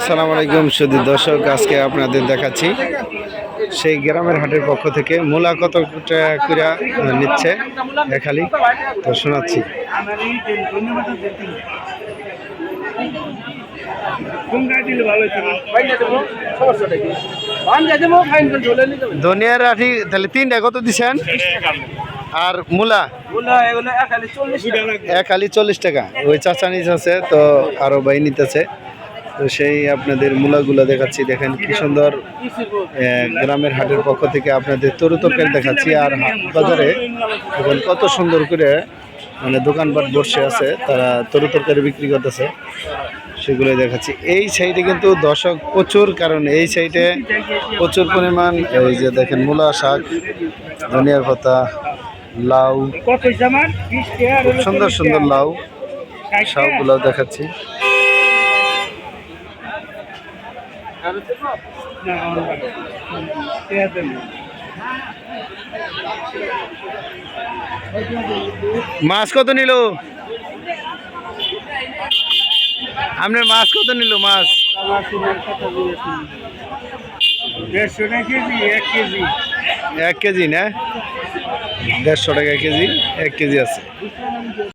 আসসালামু আলাইকুম শুধু দর্শক, আজকে আপনাদের দেখাচ্ছি সেই গ্রামের হাটের পক্ষ থেকে মূলা কত করে নিচ্ছে, দেখালি, তো শোনাচ্ছি। ধনিয়ার তাহলে কত দিছেন? আর মূলা? এক আলি চল্লিশ টাকা। ওই চাচা নিচ আছে, তো আরও বাই নিতেছে। তো সেই আপনাদের মূলাগুলো দেখাচ্ছি। দেখেন কি সুন্দর গ্রামের হাটের পক্ষ থেকে আপনাদের তরু তরকারি দেখাচ্ছি। আর হাট বাজারে এখন কত সুন্দর করে মানে দোকানপাট বসে আছে তারা তরু তরকারি বিক্রি করতেছে। সেগুলো দেখাচ্ছি। এই সাইডে কিন্তু দর্শক প্রচুর কারণ এই সাইডে প্রচুর পরিমাণ এই যে দেখেন মূলা শাক ধনিয়ার পাতা লাউ খুব সুন্দর সুন্দর লাউ সবগুলো দেখাচ্ছি। মাছ কত নিল? আপনার মাছ কত নিল মাছ? দেড়শো কেজি? এক কেজি। এক কেজি না? দেড়শো টাকা কেজি এক কেজি আছে।